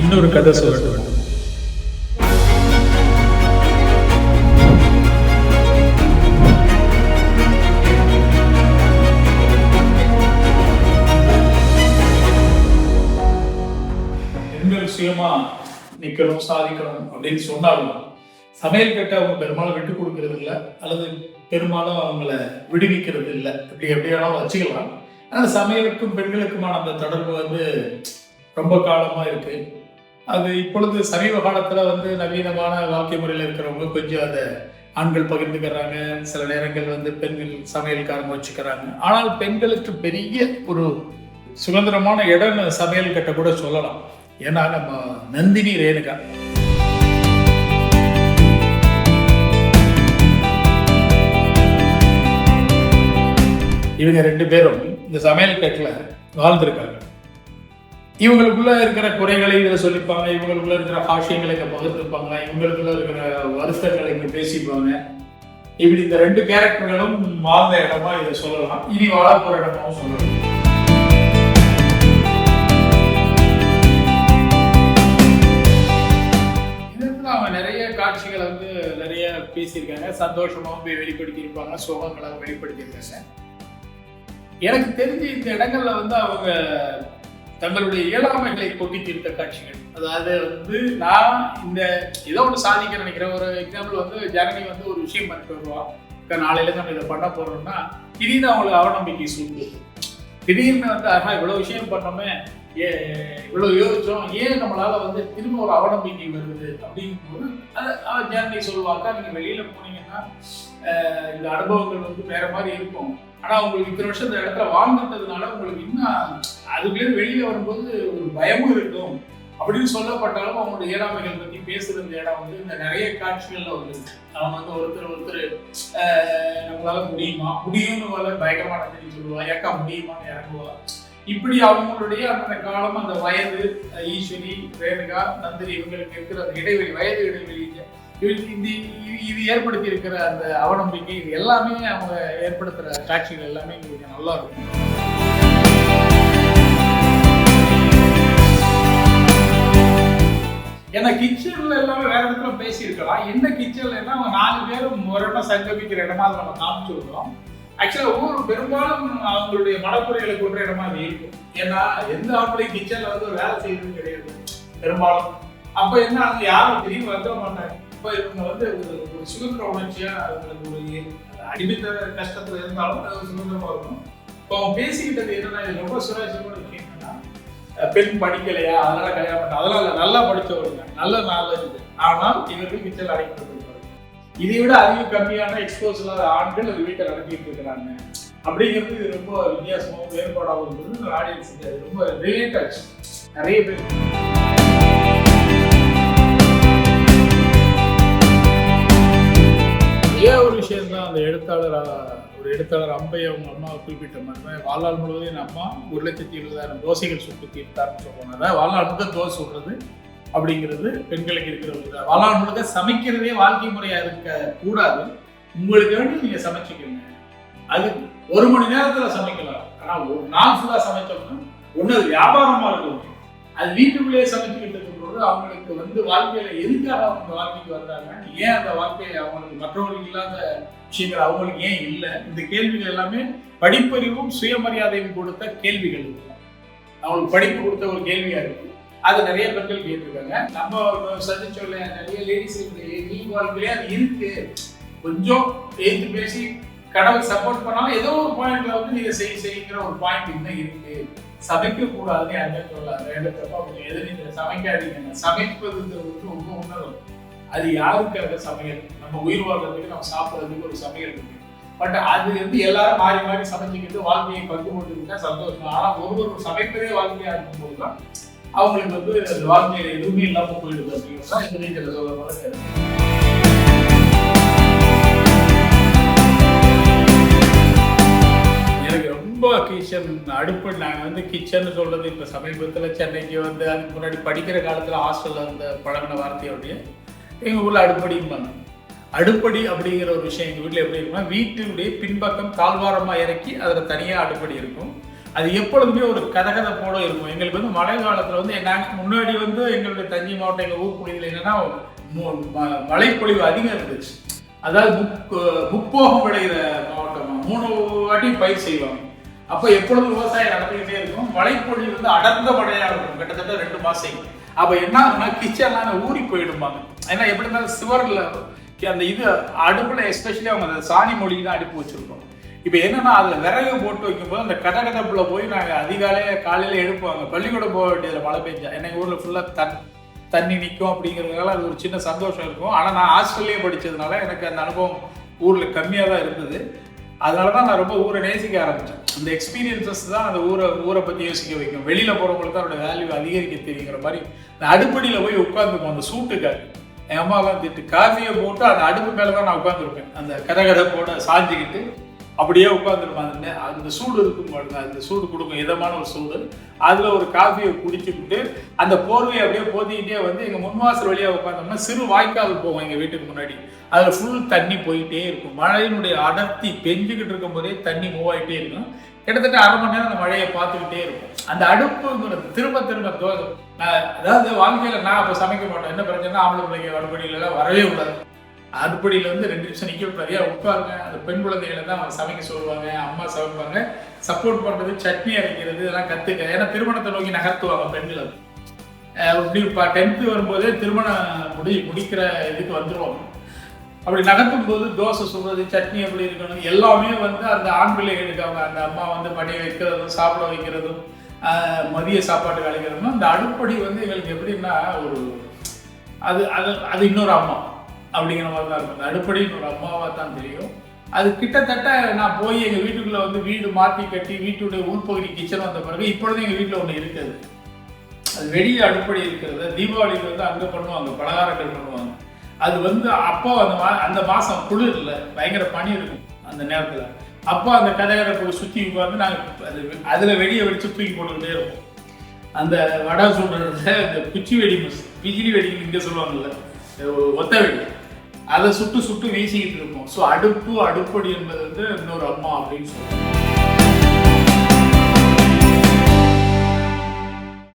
இன்னொரு கதை சொல்லட்டும் பெண்கள் சுயமா நிக்கணும் சாதிக்கணும் அப்படின்னு சொன்னாலும் சமையல் கட்ட அவங்க பெரும்பாலும் விட்டு கொடுக்கறது இல்லை அல்லது பெரும்பாலும் அவங்கள விடுவிக்கிறது இல்லை. இப்படி எப்படி வேணாலும் வச்சுக்கலாம். ஆனால் சமையலுக்கும் பெண்களுக்குமான அந்த தொடர்பு வந்து ரொம்ப காலமாக இருக்குது அது இப்பொழுது சமீப காலத்துல வந்து நவீனமான வாழ்க்கை முறையில் இருக்கிறவங்க கொஞ்சம் அதை ஆண்கள் பகிர்ந்துக்கிறாங்க. சில நேரங்கள் வந்து பெண்கள் சமையல்காரங்க வச்சுக்கிறாங்க. ஆனால் பெண்களுக்கு பெரிய ஒரு சுதந்திரமான இடம் சமையல் கட்ட கூட சொல்லலாம். ஏன்னா நம்ம நந்தினி ரேணுகா. இவங்க ரெண்டு பேரும் இந்த சமையல் கட்டில் வாழ்ந்திருக்காங்க. இவங்களுக்குள்ள இருக்கிற குறைகளை இதில் சொல்லிப்பாங்க இவங்களுக்குள்ள இருக்கிற ஹாஷியங்களை இங்கே பகிர்ந்துப்பாங்க இவங்களுக்குள்ள இருக்கிற வருத்தங்களை இங்கே பேசிப்பாங்க. இப்படி இந்த ரெண்டு கேரக்டர்களும் வாழ்ந்த இடமா இதை சொல்லலாம். இனி வாழ இடமாவும் சொல்லலாம். அவங்க நிறைய காட்சிகளை வந்து நிறைய பேசியிருக்காங்க. சந்தோஷமாகவும் போய் வெளிப்படுத்தியிருப்பாங்க சோகங்களாகவும் வெளிப்படுத்தியிருக்காங்க. எனக்கு தெரிஞ்சு இந்த இடங்கள்ல வந்து அவங்க தங்களுடைய இயலாமைகளை கொட்டி தீர்த்த காட்சிகள். அதாவது வந்து நான் இந்த ஏதோ ஒன்று சாதிக்க நினைக்கிறேன் ஒரு எக்ஸாம்பிள் வந்து ஜனனி வந்து ஒரு விஷயம் பண்ணிட்டு வருவா அக்கா, நாளையில நம்ம இதை பண்ண போறோம்னா திடீர்னு அவங்களுக்கு அவநம்பிக்கை சூழ்ந்து திடீர்னு வந்து ஆஹா இவ்வளவு விஷயம் பண்ணோமே. இவ்வளவு யோசிச்சோம். ஏன் நம்மளால வந்து திரும்ப ஒரு அவநம்பிக்கை வருது அப்படிங்கும்போது அதை ஜேர்னி சொல்லுவாக்கா நீங்க வெளியில போனீங்கன்னா ஆஹ் இந்த அனுபவங்கள் வந்து வேற மாதிரி இருக்கும். ஆனா உங்களுக்கு இத்தனை வருஷம் இந்த இடத்துல வாழ்ந்துட்டதுனால உங்களுக்கு இன்னும் அதுக்குள்ளே வெளியில வரும்போது ஒரு பயமும் இருக்கும். அப்படின்னு சொல்லப்பட்டாலும் அவங்களோட இயலாமைகள் பத்தி பேசுற இந்த இடம் வந்து இந்த நிறைய காட்சிகள்ல வந்து அவங்க வந்து ஒருத்தர் ஒருத்தர் ஆஹ் நம்மளால முடியுமா? முடியும்னு வர பயங்கரமான தெரியும் சொல்லுவா ஏக்கா முடியுமான்னு இறங்குவா? இப்படி அவங்களுடைய அந்த காலம் அந்த வயது ஈஸ்வரி ரேணுகா நந்திரி இவங்களுக்கு இருக்கிற அந்த இடைவெளி வயது இடைவெளி இது இது இது ஏற்படுத்தி இருக்கிற அந்த அவநம்பிக்கை இது எல்லாமே அவங்க ஏற்படுத்துகிற காட்சிகள் எல்லாமே கொஞ்சம் நல்லா இருக்கும். ஏன்னா கிச்சன்ல எல்லாமே வேற இடத்துல பேசியிருக்கலாம். என்ன கிச்சன்லன்னா அவங்க நாலு பேரும் ஒரு சங்கமிக்கிற இடமா அதை நம்ம காமிச்சிருக்கோம் ஆக்சுவலா ஊர் பெரும்பாலும் அவங்களுடைய மனக்குறைகளை கொன்ற இடமா அது இருக்கும். ஏன்னா எந்த ஆம்பளையும் கிச்சன்ல வந்து வேலை செய்யறது கிடையாது பெரும்பாலும். அப்ப என்ன அவங்க யாரும் திரும்பி வந்துட மாட்டாங்க. இப்ப இவங்க வந்து ஒரு ஒரு சுதந்திர உணர்ச்சியா அவங்களுக்கு ஒரு அடிமைத்த கஷ்டத்துல இருந்தாலும் அது சுதந்திரமா இருக்கும். இப்போ அவங்க பேசிக்கிட்டது என்னன்னா இது ரொம்ப சுராட்சியமான விஷயம் என்னன்னா பெண் படிக்கலையா? அதனால கல்யாணம் பண்ண அதெல்லாம் நல்லா படிச்சவருங்க நல்ல நாலேஜ் ஆனால் இவர்கள் கிச்சல் அடைக்கப்பட்டிருப்பாரு இதை விட அதிகம் கம்மியான எக்ஸ்போஸ் இல்லாத ஆண்கள் அது வீட்டை நடத்திட்டு இருக்கிறாங்க. அப்படிங்கிறது இது ரொம்ப வித்தியாசமாகவும் வேறுபாடாகவும் இருந்தது ஆடியன்ஸ் ரொம்ப ரிலேட் ஆச்சு. நிறைய பேர். ஏன் ஒரு விஷயம் தான் அந்த எழுத்தாளர் ஒரு எழுத்தாளர் அம்பை அவங்க அம்மாவை குறிப்பிட்ட மாதிரி தான்? வாழ்நாள் முழுவதும் என் அம்மா ஒரு லட்சத்தி இருபதாயிரம் தோசைகள் சுட்டு தீர்த்தார்னு சொல்லுவாங்க. அதாவது வாழ்நாள் முழுக்க தோசை சொல்றது அப்படிங்கிறது பெண்களுக்கு இருக்கிற ஒரு வாழ்நாள் முழுக்க சமைக்கிறதே வாழ்க்கை முறையா இருக்க கூடாது. உங்களுக்கு வேண்டி நீங்க சமைச்சுக்கோங்க. அது ஒரு மணி நேரத்துல சமைக்கலாம். ஆனா ஒரு நாள் ஃபுல்லாக சமைச்சோம்னா ஒண்ணு அது வியாபாரமா இருக்கும் அது வீட்டுக்குள்ளேயே சமைச்சுக்கிட்டு இருக்கும்போது அவங்களுக்கு வந்து வாழ்க்கையில எதுக்காக அவங்க வாழ்க்கைக்கு வந்தாங்க ஏன் அந்த வாழ்க்கையை அவங்களுக்கு மற்றவர்களுக்கு இல்லாத விஷயங்கள் அவங்களுக்கு ஏன் இல்லை? இந்த கேள்விகள் எல்லாமே படிப்பறிவும் சுயமரியாதையும் கொடுத்த கேள்விகள். அவங்களுக்கு படிப்பு கொடுத்த ஒரு கேள்வியா இருக்கு அது நிறைய பெண்கள் கேட்டிருக்காங்க. நம்ம சந்திச்சோம் நிறைய லேடிஸ் நீங்க வாழ்க்கையிலே அது இருக்கு. கொஞ்சம் பேசி பேசி கடவுள் சப்போர்ட் பண்ணாலும் ஏதோ ஒரு பாயிண்ட்ல வந்து நீங்க செய்ய செய்யுங்கிற ஒரு பாயிண்ட் இன்னும் இருக்கு. சமைக்க கூடாதுன்னு யாருமே சொல்லாங்க ரெண்டு தப்பா கொஞ்சம் எது நீங்க சமைக்காதீங்க. சமைப்பதுங்கிறது வந்து ரொம்ப உணர்வு. அது யாருக்காக சமையல்? நம்ம உயிர் வாழ்றதுக்கு நம்ம சாப்பிட்றதுக்கு ஒரு சமையல் இருக்கு. பட் அது வந்து எல்லாரும் மாறி மாறி சமைச்சுக்கிட்டு வாழ்க்கையை பங்கு போட்டுக்கிட்டா சந்தோஷம். ஆனா ஒருவர் சமைப்பதே வாழ்க்கையா இருக்கும்போது தான் அவங்களுக்கு வந்து அந்த வாழ்க்கையில எதுவுமே இல்லாம போயிடுது அப்படிங்கிறது இந்த ரீதியில சொல்ல போல எனக்கு ரொம்ப கிச்சன் அடுப்பு நாங்கள் வந்து கிச்சன் சொல்றது இப்போ சமீபத்தில் சென்னைக்கு வந்து அதுக்கு முன்னாடி படிக்கிற காலத்தில் ஹாஸ்டலில் வந்து பழகின வார்த்தையோடைய எங்கள் ஊரில் அடுப்படிம்பாங்க அடுப்படி அப்படிங்கிற ஒரு விஷயம் எங்கள் வீட்டில் எப்படி இருக்குன்னா வீட்டினுடைய பின்பக்கம் தாழ்வாரமாக இறக்கி அதில் தனியாக அடுப்படி இருக்கும். அது எப்பொழுதுமே ஒரு கதகதப்போட இருக்கும். எங்களுக்கு வந்து மழை காலத்தில் வந்து நாங்கள் முன்னாடி வந்து எங்களுடைய தஞ்சை மாவட்டம் எங்கள் ஊர் பகுதியில் என்னன்னா மழைப்பொழிவு அதிகம் இருந்துச்சு. அதாவது முக் முப்போகம் விளையிற மாவட்டம். மூணு வாட்டி பயிர் செய்வாங்க. அப்போ எப்பொழுதும் விவசாயம் நடந்துக்கிட்டே இருக்கும். மழைப்பொழிவு வந்து அடர்ந்த மழையாக இருக்கும். கிட்டத்தட்ட ரெண்டு மாதம் அப்போ என்ன ஆகும்னா கிச்சன்லாம் ஊறி போயிடுவாங்க ஏன்னா எப்படி இருந்தாலும் சிவரில் அந்த இது அடுப்பில் எஸ்பெஷலி அவங்க அந்த சாணி மொழிக்கு தான் அடுப்பு வச்சுருக்கோம் இப்போ என்னன்னா அதில் விறகு போட்டு வைக்கும்போது அந்த கடகடப்புல போய் நாங்கள் அதிகாலையே காலையில எழுப்புவாங்க. பள்ளிக்கூடம் போக வேண்டியதில் மழை பெஞ்சா. எங்க ஊரில் ஃபுல்லாக தன் தண்ணி நிற்கும் அப்படிங்கிறதுனால அது ஒரு சின்ன சந்தோஷம் இருக்கும். ஆனால் நான் ஹாஸ்டல்லே படித்ததுனால எனக்கு அந்த அனுபவம் ஊரில் கம்மியாக தான் இருந்தது. அதனால தான் நான் ரொம்ப ஊரை நேசிக்க ஆரம்பித்தேன் அந்த எக்ஸ்பீரியன்சஸ் தான் அந்த ஊரை ஊரை பற்றி யோசிக்க வைக்கும். வெளியில் போகிறவங்களுக்கு தான் அதோட வேல்யூ அதிகரிக்க தெரியுங்கிற மாதிரி நான் அடுப்படியில் போய் உட்காந்துப்போம் அந்த சூட்டுக்காக. என் அம்மாலாம் திட்டு காஃபியை போட்டு அந்த அடுப்பு மேலே தான் நான் உட்காந்துருப்பேன் அந்த கடகடப்போட சாஞ்சிக்கிட்டு அப்படியே உட்காந்துருப்பாங்க அந்த அந்த சூடு இருக்கும் பாருங்க அந்த சூடு கொடுக்கும் இதமான ஒரு சூடு. அதில் ஒரு காஃபியை குடிச்சுக்கிட்டு அந்த போர்வையை அப்படியே போத்திக்கிட்டே வந்து எங்கள் முன்வாசல் வழியாக உட்காந்தோம்னா சிறு வாய்க்கால் போகும் எங்கள் வீட்டுக்கு முன்னாடி. அதில் ஃபுல் தண்ணி போயிட்டே இருக்கும். மழையினுடைய அடர்த்தி பெஞ்சுக்கிட்டு இருக்கும் போதே தண்ணி மூவ் ஆகிட்டே இருக்கும். கிட்டத்தட்ட அரை மணி நேரம் அந்த மழையை பார்த்துக்கிட்டே இருக்கும். அந்த அடுப்புங்கிறது திரும்ப திரும்ப தோ அதாவது வாழ்க்கையில் நான் அப்போ சமைக்க மாட்டேன். என்ன பிரச்சனை ஆம்பளை பிள்ளைங்க வடபடியிலலாம் வரவே கூடாது. அடுப்படியில் வந்து ரெண்டு நிமிஷம் நிற்க கூடாது ஏன் உட்காருங்க. அந்த பெண் குழந்தைகளை தான் அவங்க சமைக்க சொல்லுவாங்க. அம்மா சமைப்பாங்க. சப்போர்ட் பண்ணுறது சட்னி அரைக்கிறது இதெல்லாம் கற்றுக்க ஏன்னா திருமணத்தை நோக்கி நகர்த்துவாங்க பெண்கள் அது. இப்படி இப்போ டென்த்து வரும்போதே திருமணம் முடி முடிக்கிற இதுக்கு வந்துடுவோம் அப்படி நகர்த்தும் போது தோசை சுடுறது சட்னி எப்படி இருக்கணும் எல்லாமே வந்து அந்த ஆண் பிள்ளைகளுக்கு அவங்க அந்த அம்மா வந்து பணிய வைக்கிறதும் சாப்பிட வைக்கிறதும் மதிய சாப்பாடு கழிக்கிறதும் அந்த அடுப்படி வந்து எங்களுக்கு எப்படின்னா ஒரு அது அது அது இன்னொரு அம்மா. அப்படிங்கிற மாதிரி தான் இருக்கும். அந்த ஒரு அம்மாவாக தான் தெரியும். அது கிட்டத்தட்ட நான் போய் எங்கள் வீட்டுக்குள்ளே வந்து வீடு மாற்றி கட்டி வீட்டுடைய உள்பகுதி கிச்சன் வந்த பிறகு இப்பொழுது எங்கள் வீட்டில் ஒன்று இருக்குது. அது வெளியே அடுப்படி இருக்கிறது. தீபாவளிக்கு வந்து அங்கே பண்ணுவாங்க பலகாரங்கள் பண்ணுவாங்க. அது வந்து அப்போ அந்த மா அந்த மாதம் குளிர்ல பயங்கர பனி இருக்கும் அந்த நேரத்தில். அப்போ அந்த கதைகரை சுற்றி உட்காந்து நாங்கள் அது அதில் வெடியை வெடிச்சு தூக்கி போட்டுக்கிட்டே இருப்போம். அந்த வடை சுடுறதுல இந்த குச்சி வெடி மிஸ் பிஜிலி வெடி இங்கே சொல்லுவாங்கல்ல ஒத்த வெடி. அதை சுட்டு சுட்டு வீசிக்கிட்டு இருப்போம். ஸோ அடுப்பு அடுப்படி என்பது வந்து இன்னொரு அம்மா அப்படின்னு சொல்லுவாங்க